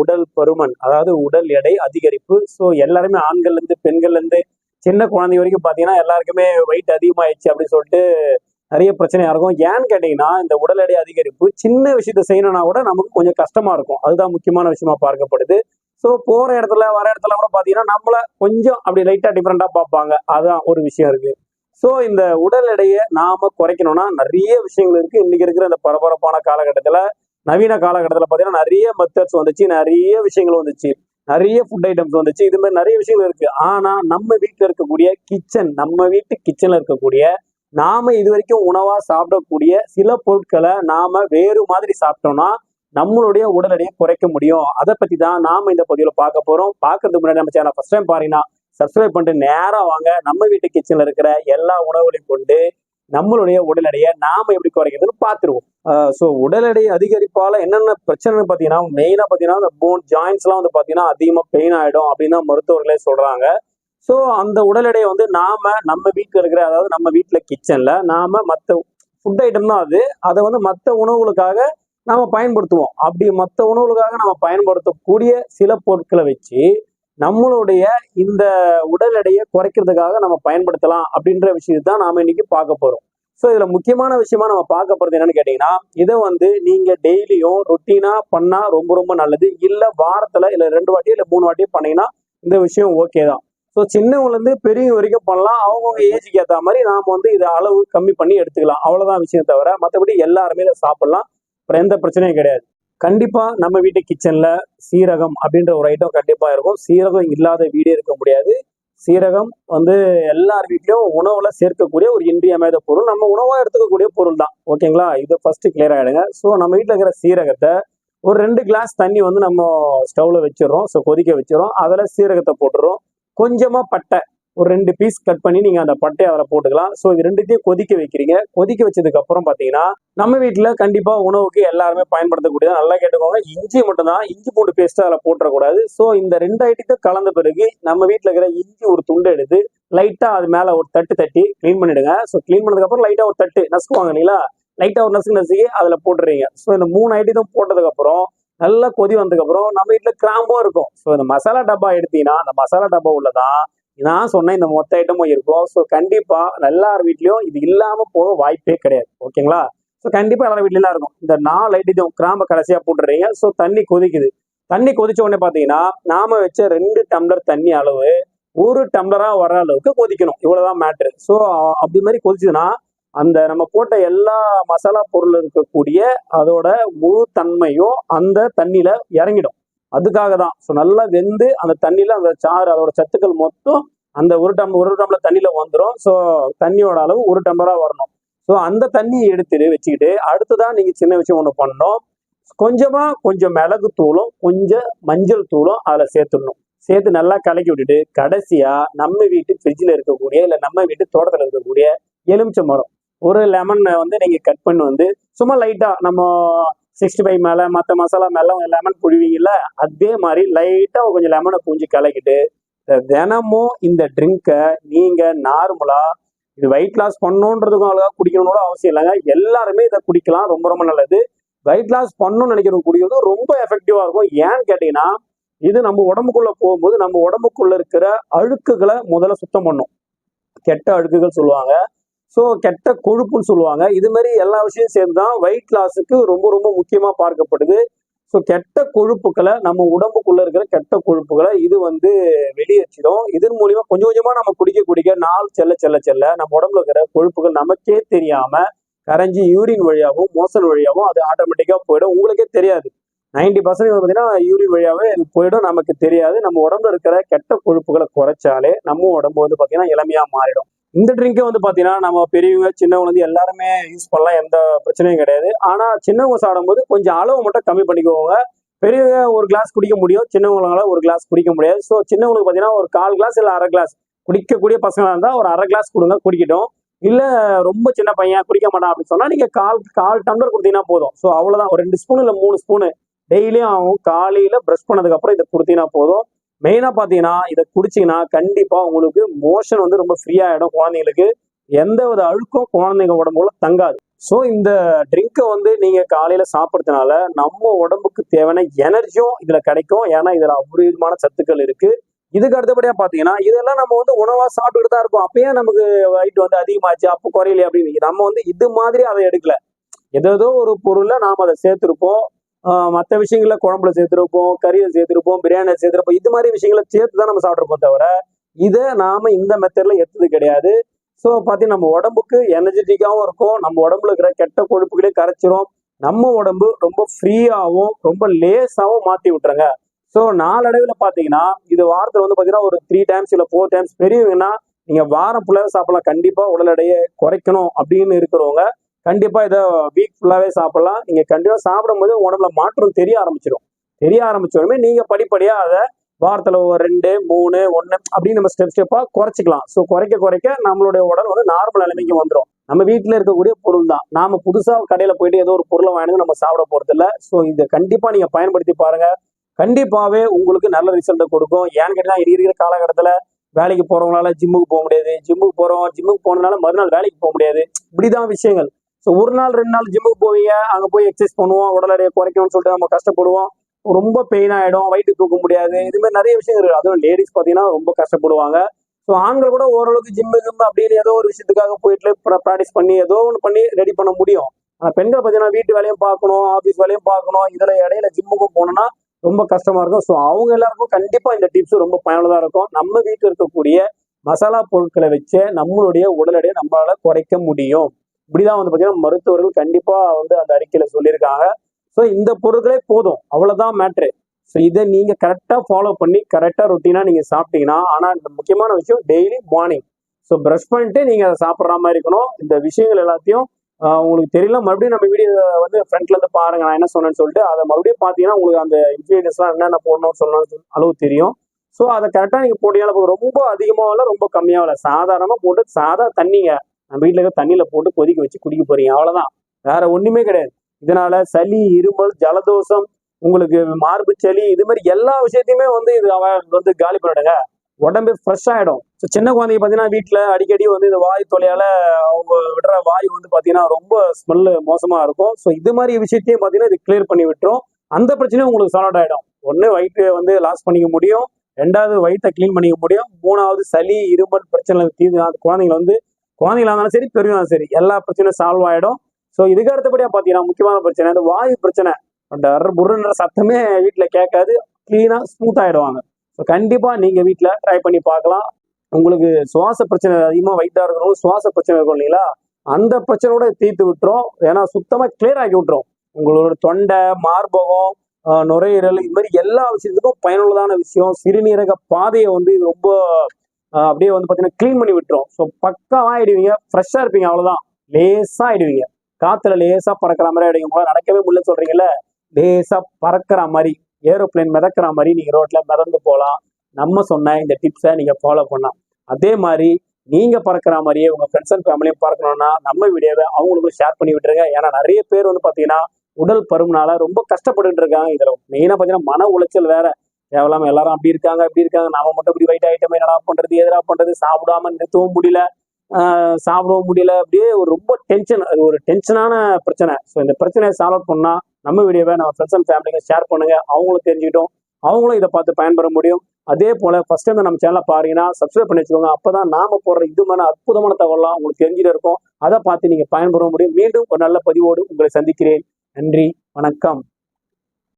உடல் பருமன் அதாவது உடல் எடை அதிகரிப்பு. ஸோ எல்லாருமே ஆண்கள்ல இருந்து பெண்கள்ல இருந்து சின்ன குழந்தை வரைக்கும் பார்த்தீங்கன்னா எல்லாருக்குமே வெயிட் அதிகமாயிடுச்சு அப்படின்னு சொல்லிட்டு நிறைய பிரச்சனையா இருக்கும். ஏன்னு கேட்டீங்கன்னா இந்த உடல் எடை அதிகரிப்பு சின்ன விஷயத்த செய்யணும்னா கூட நமக்கு கொஞ்சம் கஷ்டமா இருக்கும். அதுதான் முக்கியமான விஷயமா பார்க்கப்படுது. ஸோ போற இடத்துல வர இடத்துல கூட பார்த்தீங்கன்னா நம்மள கொஞ்சம் அப்படி லைட்டா டிஃப்ரெண்டா பார்ப்பாங்க. அதுதான் ஒரு விஷயம் இருக்கு. ஸோ இந்த உடல் எடையை நாம குறைக்கணும்னா நிறைய விஷயங்கள் இருக்கு. இன்னைக்கு இருக்கிற இந்த பரபரப்பான காலகட்டத்துல நவீன காலகட்டத்தில் பார்த்தீங்கன்னா நிறைய மெத்தட்ஸ் வந்துச்சு நிறைய விஷயங்கள் வந்துச்சு. நிறைய ஃபுட் ஐட்டம்ஸ் வந்துச்சு. இது மாதிரி நிறைய விஷயங்கள் இருக்கு. ஆனா நம்ம வீட்டில் இருக்கக்கூடிய கிச்சன் நம்ம வீட்டு கிச்சன்ல இருக்கக்கூடிய நாம இது வரைக்கும் உணவா சாப்பிடக்கூடிய சில பொருட்களை நாம வேறு மாதிரி சாப்பிட்டோம்னா நம்மளுடைய உடல் எடையை குறைக்க முடியும். அதை பத்தி தான் நாம இந்த பகுதியில் பார்க்க போறோம். பார்க்கறதுக்கு முன்னாடி நம்ம சேனல் ஃபர்ஸ்ட் டைம் பாருங்கன்னா சப்ஸ்கிரைப் பண்ணிட்டு நேராக வாங்க. நம்ம வீட்டு கிச்சன்ல இருக்கிற எல்லா உணவுகளையும் கொண்டு நம்மளுடைய உடல் எடையை நாம எப்படி குறைக்கிறதுன்னு பார்த்துருவோம். ஸோ உடல் எடை அதிகரிப்பால் என்னென்ன பிரச்சனைன்னு பார்த்தீங்கன்னா மெயினாக பார்த்தீங்கன்னா இந்த போன் ஜாயின்ஸ்லாம் வந்து பார்த்தீங்கன்னா அதிகமாக பெயின் ஆகிடும் அப்படின்னு தான் மருத்துவர்களே சொல்கிறாங்க ஸோ அந்த உடல் எடையை வந்து நாம் நம்ம வீட்டில் இருக்கிற அதாவது நம்ம வீட்டில் கிச்சனில் நாம் மற்ற ஃபுட் ஐட்டம் தான் அது. அதை வந்து மற்ற உணவுகளுக்காக நாம் பயன்படுத்துவோம். அப்படி மற்ற உணவுகளுக்காக நம்ம பயன்படுத்தக்கூடிய சில பொருட்களை வச்சு நம்மளுடைய இந்த உடல் எடையை குறைக்கிறதுக்காக நம்ம பயன்படுத்தலாம் அப்படின்ற விஷயத்தை தான் இன்னைக்கு பார்க்க போகிறோம் ஸோ இதுல முக்கியமான விஷயமா நம்ம பார்க்க போறது என்னன்னு கேட்டீங்கன்னா இதை வந்து நீங்க டெய்லியும் ரொட்டீனா பண்ணா ரொம்ப ரொம்ப நல்லது. இல்ல வாரத்துல இல்ல ரெண்டு வாட்டி இல்ல மூணு வாட்டி பண்ணீங்கன்னா இந்த விஷயம் ஓகே தான். ஸோ சின்னவங்கலேருந்து பெரியவங்க வரைக்கும் பண்ணலாம். அவங்கவுங்க ஏஜுக்கு ஏற்ற மாதிரி நாம் வந்து இதை அளவு கம்மி பண்ணி எடுத்துக்கலாம். அவ்வளோதான் விஷயம் தவிர மற்றபடி எல்லாருமே இதை சாப்பிட்லாம். அப்புறம் எந்த பிரச்சனையும் கிடையாது. கண்டிப்பாக நம்ம வீட்டு கிச்சனில் சீரகம் அப்படின்ற ஒரு ஐட்டம் கண்டிப்பாக இருக்கும். சீரகம் இல்லாத வீடே இருக்க முடியாது. சீரகம் வந்து எல்லார் வீட்லயும் உணவுல சேர்க்கக்கூடிய ஒரு இன்றியமையாத பொருள். நம்ம உணவா எடுத்துக்கக்கூடிய பொருள் தான் ஓகேங்களா? இது ஃபர்ஸ்ட் கிளியர் ஆயிடுங்க. ஸோ நம்ம வீட்டில் இருக்கிற சீரகத்தை ஒரு ரெண்டு கிளாஸ் தண்ணி வந்து நம்ம ஸ்டவ்ல வச்சிடறோம். ஸோ கொதிக்க வச்சிடறோம். அதில் சீரகத்தை போட்டுறோம் கொஞ்சமா பட்டை. ஒரு ரெண்டு பீஸ் கட் பண்ணி நீங்க அந்த பட்டையை அதில் போட்டுக்கலாம். ஸோ இது ரெண்டுத்தையும் கொதிக்க வைக்கிறீங்க. கொதிக்க வச்சதுக்கு அப்புறம் பார்த்தீங்கன்னா நம்ம வீட்டில் கண்டிப்பாக உணவுக்கு எல்லாருமே பயன்படுத்தக்கூடியது. நல்லா கேட்டுக்கோங்க. இஞ்சி மட்டும்தான். இஞ்சி பூண்டு பேஸ்ட்டு அதில் போட்டுறக்கூடாது. ஸோ இந்த ரெண்டு ஐட்டத்தையும் கலந்த பிறகு நம்ம வீட்டில் இருக்கிற இஞ்சி ஒரு துண்டு எடுத்து லைட்டாக அது மேலே ஒரு தட்டு தட்டி க்ளீன் பண்ணிடுங்க. ஸோ க்ளீன் பண்ணதுக்கு அப்புறம் ஒரு தட்டு நசுக்குவாங்க இல்லைங்களா? லைட்டாக ஒரு நசுக்கு நசுக்கி அதில் போட்டுறீங்க. ஸோ இந்த மூணு ஐட்டத்தையும் போட்டதுக்கு அப்புறம் நல்லா கொதி வந்ததுக்கு அப்புறம் நம்ம வீட்டில் கிராம்பும் இருக்கும். ஸோ இந்த மசாலா டப்பா எடுத்தீங்கன்னா அந்த மசாலா டப்பா உள்ளதான் நான் சொன்ன இந்த மொத்த ஐட்டமும் இருக்கும். ஸோ கண்டிப்பாக எல்லார் வீட்லேயும் இது இல்லாமல் போக வாய்ப்பே கிடையாது. ஓகேங்களா ஸோ கண்டிப்பாக எல்லார் வீட்லாம் இருக்கும். இந்த நாலு இதுவும் கிராம்ப கடைசியாக போட்டுறீங்க. ஸோ தண்ணி கொதிக்குது. தண்ணி கொதிச்ச உடனே பார்த்தீங்கன்னா நாம வச்ச ரெண்டு டம்ளர் தண்ணி அளவு ஒரு டம்ளராக வர அளவுக்கு கொதிக்கணும். இவ்வளோதான் மேட்ரு ஸோ அப்படி மாதிரி கொதிச்சுதுன்னா அந்த நம்ம போட்ட எல்லா மசாலா பொருள் இருக்கக்கூடிய அதோட முழு தன்மையும் அந்த தண்ணியில் இறங்கிடும். அதுக்காக தான் ஸோ நல்லா வெந்து அந்த தண்ணியில் அந்த சாறு அதோட சத்துக்கள் மொத்தம் அந்த ஒரு டம் ஒரு டம்ளர் தண்ணியில் வந்துடும் ஸோ தண்ணியோட அளவு ஒரு டம்ளராக வரணும். ஸோ அந்த தண்ணியை எடுத்துட்டு வச்சுக்கிட்டு அடுத்ததான் நீங்கள் சின்ன விஷயம் ஒன்று பண்ணணும். கொஞ்சமாக கொஞ்சம் மிளகு தூளும் கொஞ்சம் மஞ்சள் தூளும் அதில் சேர்த்துடணும். சேர்த்து நல்லா கலக்கி விட்டுட்டு கடைசியாக நம்ம வீட்டு ஃப்ரிட்ஜில் இருக்கக்கூடிய இல்லை நம்ம வீட்டு தோட்டத்தில் இருக்கக்கூடிய எலுமிச்சை மரம் ஒரு லெமனை வந்து நீங்கள் கட் பண்ணி வந்து சும்மா லைட்டாக நம்ம சிக்ஸ்டி ஃபைவ் மேலே மற்ற மசாலா மேலே லெமன் புழிவீங்கல்ல அதே மாதிரி லைட்டாக கொஞ்சம் லெமனை பூஞ்சி கலக்கிட்டு தினமும் இந்த ட்ரிங்கை நீங்கள் நார்மலாக இது வெயிட் லாஸ் பண்ணணுன்றதுக்கும் அழகாக குடிக்கணும்னு அவசியம் இல்லைங்க. எல்லாருமே இதை குடிக்கலாம். ரொம்ப ரொம்ப நல்லது. வெயிட் லாஸ் பண்ணணும்னு நினைக்கிறவங்க குடிக்கிறது ரொம்ப எஃபெக்டிவாக இருக்கும். ஏன்னு கேட்டிங்கன்னா இது நம்ம உடம்புக்குள்ளே போகும்போது நம்ம உடம்புக்குள்ளே இருக்கிற அழுக்குகளை முதல்ல சுத்தம் பண்ணும். கெட்ட அழுக்குகள் சொல்லுவாங்க. ஸோ கெட்ட கொழுப்புன்னு சொல்லுவாங்க. இது மாதிரி எல்லா விஷயம் சேர்ந்து தான் வெயிட் லாஸுக்கு ரொம்ப ரொம்ப முக்கியமாக பார்க்கப்படுது. ஸோ கெட்ட கொழுப்புகளை நம்ம உடம்புக்குள்ள இருக்கிற கெட்ட கொழுப்புகளை இது வந்து வெளியேற்றிடும். இதன் மூலியமா கொஞ்சம் கொஞ்சமா நம்ம குடிக்க குடிக்க நாள் செல்ல செல்ல செல்ல நம்ம உடம்புல இருக்கிற கொழுப்புகள் நமக்கே தெரியாம கரைஞ்சி யூரின் வழியாகவும் மோசன் வழியாகவும் அது ஆட்டோமேட்டிக்காக போயிடும். உங்களுக்கே தெரியாது. நைன்டி பர்சன்டேஜ் பார்த்தீங்கன்னா யூரின் வழியாகவே இது போயிடும். நமக்கு தெரியாது. நம்ம உடம்புல இருக்கிற கெட்ட கொழுப்புகளை குறைச்சாலே நம்ம உடம்பு வந்து பார்த்தீங்கன்னா இளமையாக மாறிடும். இந்த ட்ரிங்கை வந்து பார்த்தீங்கன்னா நம்ம பெரியவங்க சின்னவங்க வந்து எல்லாருமே யூஸ் பண்ணலாம். எந்த பிரச்சனையும் கிடையாது. ஆனால் சின்னவங்க சாப்பிடும்போது கொஞ்சம் அளவு மட்டும் கம்மி பண்ணிக்கோங்க. பெரியவங்க ஒரு கிளாஸ் குடிக்க முடியும் சின்னவங்களால ஒரு கிளாஸ் குடிக்க முடியாது. ஸோ சின்னவங்களுக்கு பார்த்தீங்கன்னா ஒரு கால் கிளாஸ் இல்லை அரை கிளாஸ் குடிக்கக்கூடிய பசங்களாக இருந்தால் ஒரு அரை கிளாஸ் கொடுங்க குடிக்கட்டும். இல்லை ரொம்ப சின்ன பையன் குடிக்க மாட்டான் அப்படின்னு சொன்னால் நீங்கள் கால் கால் டம்ளர் கொடுத்தீங்கன்னா போதும். ஸோ அவ்வளோதான் ஒரு ரெண்டு ஸ்பூன் இல்லை மூணு ஸ்பூனு டெய்லியும் ஆகும். காலையில் ப்ரஷ் பண்ணதுக்கப்புறம் இதை கொடுத்தீங்கன்னா போதும். மெயினா பாத்தீங்கன்னா இதை குடிச்சிங்கன்னா கண்டிப்பா உங்களுக்கு மோஷன் வந்து ரொம்ப ஃப்ரீயாக ஆயிடும் குழந்தைங்களுக்கு. எந்த வித அழுக்கும் குழந்தைங்க உடம்புல தங்காது. ஸோ இந்த ட்ரிங்கை வந்து நீங்கள் காலையில் சாப்பிட்றதுனால நம்ம உடம்புக்கு தேவையான எனர்ஜியும் இதில் கிடைக்கும். ஏன்னா இதுல விதமான சத்துக்கள் இருக்குது இதுக்கு அடுத்தபடியாக பார்த்தீங்கன்னா இதெல்லாம் நம்ம வந்து உணவாக சாப்பிட்டுட்டு தான் இருக்கும். அப்பயே நமக்கு வயிற்று வந்து அதிகமாச்சு அப்போ குறையலையே அப்படின்னு. நம்ம வந்து இது மாதிரி அதை எடுக்கல. ஏதோ ஒரு பொருளை நாம் அதை சேர்த்துருப்போம். மற்ற விஷயங்கள குழம்புல சேர்த்துருப்போம் கறியில் சேர்த்துருப்போம் பிரியாணியில் சேர்த்துருப்போம் இது மாதிரி விஷயங்களை சேர்த்து தான் நம்ம சாப்பிட்ருப்போம் தவிர இதை நாம இந்த மெத்தட்ல எடுத்தது கிடையாது. ஸோ பார்த்தீங்கன்னா நம்ம உடம்புக்கு எனர்ஜெட்டிக்காகவும் இருக்கும். நம்ம உடம்புல இருக்கிற கெட்ட கொழுப்புகளே கரைச்சிரும். நம்ம உடம்பு ரொம்ப ஃப்ரீயாகவும் ரொம்ப லேஸாகவும் மாற்றி விட்டுருங்க. ஸோ நாளடைவில் பார்த்தீங்கன்னா இது வாரத்தில் வந்து பார்த்தீங்கன்னா ஒரு த்ரீ டைம்ஸ் இல்லை ஃபோர் டைம்ஸ் பெரியவங்கன்னா நீங்கள் வாரம் ஃபுல்லாக சாப்பிடலாம். கண்டிப்பாக உடல் எடையை குறைக்கணும் அப்படின்னு இருக்கிறவங்க கண்டிப்பாக இதை வீக் ஃபுல்லாகவே சாப்பிட்லாம். நீங்கள் கண்டிப்பாக சாப்பிடும்போது உடம்புல மாற்றம் தெரிய ஆரம்பிச்சிடும் தெரிய ஆரம்பிச்சோடனே நீங்கள் படிப்படியாக அதை வாரத்தில் ஒரு ரெண்டு மூணு ஒன்று அப்படின்னு நம்ம ஸ்டெப் ஸ்டெப்பாக குறைச்சிக்கலாம். ஸோ குறைக்க குறைக்க நம்மளுடைய உடல் வந்து நார்மல் நிலைமைக்கு வந்துடும் நம்ம வீட்டில் இருக்கக்கூடிய பொருள் தான். நாம் புதுசாக கடையில் போயிட்டு ஏதோ ஒரு பொருளை வாங்கி நம்ம சாப்பிட போகிறது இல்லை ஸோ இதை கண்டிப்பாக நீங்கள் பயன்படுத்தி பாருங்கள் கண்டிப்பாகவே உங்களுக்கு நல்ல ரிசல்ட்டை கொடுக்கும். ஏன்னு கேட்டால் இருக்கிற காலகட்டத்தில் வேலைக்கு போகிறவங்களால ஜிம்முக்கு போக முடியாது. ஜிம்முக்கு போகிறோம் ஜிம்முக்கு போனதுனால மறுநாள் வேலைக்கு போக முடியாது. இப்படிதான் விஷயங்கள். ஸோ ஒரு நாள் ரெண்டு நாள் ஜிம்முக்கு போவீங்க. அங்கே போய் எக்ஸசைஸ் பண்ணுவோம். உடல் எடையை குறைக்கணும்னு சொல்லிட்டு நம்ம கஷ்டப்படுவோம். ரொம்ப பெயின் ஆகிடும் வயிற்று தூக்க முடியாது. இது மாதிரி நிறைய விஷயங்கள் இருக்குது அதுவும் லேடிஸ் பார்த்தீங்கன்னா ரொம்ப கஷ்டப்படுவாங்க. ஸோ ஆண்கள் கூட ஓரளவுக்கு ஜிம்மு ஜிம்மு அப்படின்னு ஏதோ ஒரு விஷயத்துக்காக போயிட்டு ப்ராக்டிஸ் பண்ணி ஏதோ ஒன்று பண்ணி ரெடி பண்ண முடியும். ஆனால் பெண்கள் பார்த்தீங்கன்னா வீட்டு வேலையும் பார்க்கணும் ஆஃபீஸ் வேலையும் பார்க்கணும். இதில் இடையில ஜிம்முக்கும் போனோம்னா ரொம்ப கஷ்டமா இருக்கும். ஸோ அவங்க எல்லாருக்கும் கண்டிப்பாக இந்த டிப்ஸ் ரொம்ப பயனுள்ளதாக இருக்கும். நம்ம வீட்டில் இருக்கக்கூடிய மசாலா பொருட்களை வச்சு நம்மளுடைய உடல் எடையை நம்மளால குறைக்க முடியும். இப்படிதான் வந்து பார்த்தீங்கன்னா மருத்துவர்கள் கண்டிப்பாக வந்து அந்த அறிக்கையில சொல்லியிருக்காங்க. ஸோ இந்த பொருட்களே போதும். அவ்வளோதான் மேட்ரு ஸோ இதை நீங்கள் கரெக்டாக ஃபாலோ பண்ணி கரெக்டாக ரொட்டீனாக நீங்கள் சாப்பிட்டீங்கன்னா ஆனால் இந்த முக்கியமான விஷயம் டெய்லி மார்னிங் ஸோ ப்ரஷ் பண்ணிட்டு நீங்கள் அதை சாப்பிட்ற மாதிரி இருக்கணும். இந்த விஷயங்கள் எல்லாத்தையும் உங்களுக்கு தெரியல. மறுபடியும் நம்ம வீடியோ வந்து ஃப்ரண்ட்ல இருந்து பாருங்க. நான் என்ன சொன்னேன்னு சொல்லிட்டு அதை மறுபடியும் பார்த்தீங்கன்னா உங்களுக்கு அந்த இன்க்ரீடியன்ஸ்லாம் என்னென்ன போடணும்னு சொல்லணும்னு அளவு தெரியும். ஸோ அதை கரெக்டாக நீங்கள் போட்டீங்கன்னா ரொம்ப அதிகமாக இல்லை ரொம்ப கம்மியாக இல்லை. சாதாரணமாக போட்டு சாதா தண்ணிங்க. நம்ம வீட்டில் இருக்க தண்ணியில் போட்டு கொதிக்க வச்சு குடிக்க போறீங்க. அவ்வளோதான் வேற ஒன்றுமே கிடையாது. இதனால சளி இருமல் ஜலதோஷம் உங்களுக்கு மார்பு சளி இது மாதிரி எல்லா விஷயத்தையுமே வந்து இது வந்து காலி பண்ணிடுங்க. உடம்பு ஃப்ரெஷ் ஆகிடும் ஸோ சின்ன குழந்தைங்க பார்த்தீங்கன்னா வீட்டில் அடிக்கடி வந்து இந்த வாய் தொலையால அவங்க விடுற வாய் வந்து பார்த்தீங்கன்னா ரொம்ப ஸ்மெல்லு மோசமாக இருக்கும். ஸோ இது மாதிரி விஷயத்தையும் பார்த்தீங்கன்னா இது கிளியர் பண்ணி விட்டுரும். அந்த பிரச்சனையும் உங்களுக்கு சால்வ் ஆகிடும் ஒன்று வயிற்று வந்து லாஸ் பண்ணிக்க முடியும். ரெண்டாவது வயிற்றை க்ளீன் பண்ணிக்க முடியும். மூணாவது சளி இருமல் பிரச்சனை தீர்ந்து அந்த குழந்தைங்க வந்து குழந்தைங்களா இருந்தாலும் சரி பெரியவங்க சரி எல்லா பிரச்சனையும் சால்வ் ஆகிடும் ஸோ இதுக்கு அடுத்தபடியாக பார்த்தீங்கன்னா முக்கியமான பிரச்சனை இந்த வாயு பிரச்சனை. டர் புருன்ற சத்தமே வீட்டில் கேட்காது. க்ளீனாக ஸ்மூத் ஆகிடுவாங்க ஸோ கண்டிப்பாக நீங்கள் வீட்டில் ட்ரை பண்ணி பார்க்கலாம். உங்களுக்கு சுவாச பிரச்சனை அதிகமாக வயிற்றா இருக்கிறவங்க சுவாச பிரச்சனை இருக்கும் இல்லைங்களா? அந்த பிரச்சனையோட தீர்த்து விட்டுரும். ஏன்னா சுத்தமாக கிளியர் ஆக்கி விட்டுரும். உங்களோட தொண்டை மார்பகம் நுரையீரல் இது மாதிரி எல்லா விஷயத்துக்கும் பயனுள்ளதான விஷயம். சிறுநீரக பாதையை வந்து இது ரொம்ப அப்படியே வந்து பார்த்தீங்கன்னா க்ளீன் பண்ணி விட்டுரும். ஸோ பக்காவாக ஆயிடுவீங்க ஃப்ரெஷ்ஷாக இருப்பீங்க அவ்வளோதான் லேசாக ஆயிடுவீங்க. காற்றுல லேசாக பறக்கிற மாதிரி ஆயிடுவீங்க. உங்களால் நடக்கவே முடியல சொல்றீங்கல்ல லேசாக பறக்கிற மாதிரி ஏரோப்ளேன் மிதக்கிற மாதிரி நீங்க ரோட்டில் மிதந்து போகலாம். நம்ம சொன்ன இந்த டிப்ஸை நீங்க ஃபாலோ பண்ணலாம். அதே மாதிரி நீங்கள் பறக்கிற மாதிரியே உங்க ஃப்ரெண்ட்ஸ் அண்ட் ஃபேமிலியும் பறக்கணும்னா நம்ம வீடியோவை அவங்களுக்கும் ஷேர் பண்ணி விட்டுருங்க. ஏன்னா நிறைய பேர் வந்து பார்த்தீங்கன்னா உடல் பருமனால ரொம்ப கஷ்டப்பட்டு இருக்காங்க. இதில் மெயினாக பார்த்தீங்கன்னா மன உளைச்சல் வேற. தேவையில்லாம எல்லாரும் அப்படி இருக்காங்க அப்படி இருக்காங்க. நாம மட்டும் இப்படி வெயிட் ஆயிட்டமே என்னடா பண்றது எதிரா பண்றது சாப்பிடாம நிறுத்தவும் முடியல. சாப்பிடவும் முடியல. அப்படியே ஒரு ரொம்ப டென்ஷன் அது ஒரு டென்ஷனான பிரச்சனை. ஸோ இந்த பிரச்சனையை சால்வ் பண்ணா நம்ம வீடியோவை நம்ம ஃப்ரெண்ட்ஸ் அண்ட் ஃபேமிலிக்கு ஷேர் பண்ணுங்க. அவங்களும் தெரிஞ்சுக்கிட்டோம். அவங்களும் இதை பார்த்து பயன்பெற முடியும். அதே போல ஃபர்ஸ்ட் டைம் நம்ம சேனலை பாருங்கன்னா சப்ஸ்கிரைப் பண்ணி வச்சுக்கோங்க. அப்பதான் நாம போடுற இது மாதிரி அற்புதமான தகவலாம் உங்களுக்கு தெரிஞ்சுட்டு இருக்கும். அதை பார்த்து நீங்க பயன்பெற முடியும். மீண்டும் ஒரு நல்ல பதிவோடு உங்களை சந்திக்கிறேன். நன்றி வணக்கம்.